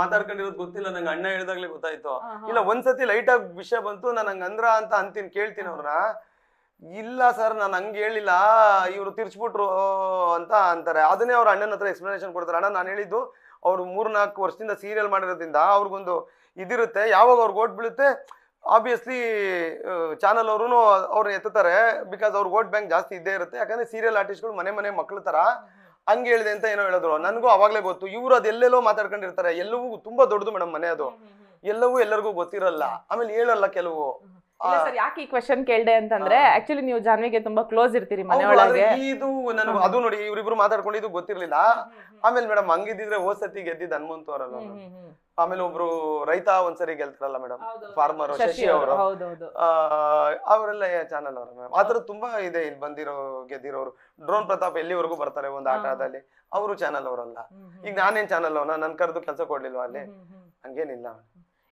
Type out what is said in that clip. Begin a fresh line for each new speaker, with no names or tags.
ಮಾತಾಡ್ಕೊಂಡಿರೋದು ಗೊತ್ತಿಲ್ಲ ನಂಗೆ ಅಣ್ಣ ಹೇಳ್ದಾಗ್ಲೇ ಗೊತ್ತಾಯ್ತು. ಇಲ್ಲ ಒಂದ್ಸತಿ ಲೈಟ್ ಆಗಿ ವಿಷಯ ಬಂತು ನಾನು ಹಂಗ ಅಂದ್ರ ಅಂತ ಅಂತೀನಿ ಕೇಳ್ತೀನಿ ಅವ್ರನ್ನ ಇಲ್ಲ ಸರ್ ನಾನು ಹಂಗೆ ಹೇಳಿಲ್ಲ ಇವ್ರು ತಿರ್ಚ್ಬಿಟ್ರು ಅಂತ ಅಂತಾರೆ. ಅದನ್ನೇ ಅವ್ರ ಅಣ್ಣನ ಹತ್ರ ಎಕ್ಸ್ಪ್ಲನೇಷನ್ ಕೊಡ್ತಾರೆ. ಅಣ್ಣ ನಾನು ಹೇಳಿದ್ದು ಅವ್ರು ಮೂರ್ನಾಲ್ಕು ವರ್ಷದಿಂದ ಸೀರಿಯಲ್ ಮಾಡಿರೋದ್ರಿಂದ ಅವ್ರಿಗೊಂದು ಇದಿರುತ್ತೆ. ಯಾವಾಗ ಅವ್ರಿಗೆ ಓಟ್ ಬೀಳುತ್ತೆ ಆಬ್ವಿಯಸ್ಲಿ ಚಾನಲ್ ಅವರು ಅವ್ರನ್ನ ಎತ್ತುತ್ತಾರೆ ಬಿಕಾಸ್ ಅವ್ರಿಗೆ ಓಟ್ ಬ್ಯಾಂಕ್ ಜಾಸ್ತಿ ಇದ್ದೇ ಇರುತ್ತೆ. ಯಾಕಂದ್ರೆ ಸೀರಿಯಲ್ ಆರ್ಟಿಸ್ಟ್ಗಳು ಮನೆ ಮನೆ ಮಕ್ಳು ತರ. ಹಂಗೆ ಹೇಳಿದೆ ಅಂತ ಏನೋ ಹೇಳಿದ್ರು ನನಗೂ ಅವಾಗಲೇ ಗೊತ್ತು. ಇವ್ರು ಅದೆಲ್ಲೆಲ್ಲೋ ಮಾತಾಡ್ಕೊಂಡಿರ್ತಾರೆ. ಎಲ್ಲವೂ ತುಂಬಾ ದೊಡ್ಡದು ಮೇಡಮ್ ಮನೆ ಅದು. ಎಲ್ಲವೂ ಎಲ್ಲರಿಗೂ ಗೊತ್ತಿರಲ್ಲ. ಆಮೇಲೆ ಹೇಳಲ್ಲ ಕೆಲವು.
ಸರ್ ಯಾಕೆ ಈ ಕ್ವೆಶನ್ ಕೇಳ್ದೆ ಅಂತಂದ್ರೆ ಆಕ್ಚುಲಿ ನೀವು ಜಾನ್ವಿಗೆ ತುಂಬಾ ಕ್ಲೋಸ್ ಇರ್ತೀರಿ ಮನೆ ಒಳಗೆ
ಇದು ನನಗೆ ಅದು ನೋಡಿ ಇವ್ರಿಬ್ರು ಮಾತಾಡ್ಕೊಂಡಿದ್ದು ಗೊತ್ತಿರ್ಲಿಲ್ಲ. ಆಮೇಲೆ ಮೇಡಮ್ ಹಂಗಿದ್ರೆ ಹೋದ್ ಸತಿ ಗೆದ್ದಿದ್ ಹನುಮಂತು ಅವರಲ್ಲ. ಆಮೇಲೆ ಒಬ್ರು ರೈತ ಒಂದ್ಸರಿ ಗೆಲ್ತಾರಲ್ಲ ಮೇಡಮ್. ಫಾರ್ಮರ್
ಶಶಿ ಅವರು.
ಅವರೆಲ್ಲ ಚಾನಲ್ ಅವರು ಮೇಡಮ್? ಆತರ ತುಂಬಾ ಇದೆ ಇಲ್ಲಿ ಬಂದಿರೋ ಗೆದ್ದಿರೋರು. ಡ್ರೋನ್ ಪ್ರತಾಪ್ ಎಲ್ಲಿವರೆಗೂ ಬರ್ತಾರೆ ಒಂದು. ಆಟದಲ್ಲಿ? ಅವರು ಚಾನಲ್ ಅವರಲ್ಲ. ಈಗ ನಾನೇನ್ ಚಾನಲ್ ಅವನ? ನನ್ ಕರೆದು ಕೆಲಸ ಕೊಡ್ಲಿಲ್ವಾ ಅಲ್ಲಿ? ಹಂಗೇನಿಲ್ಲ.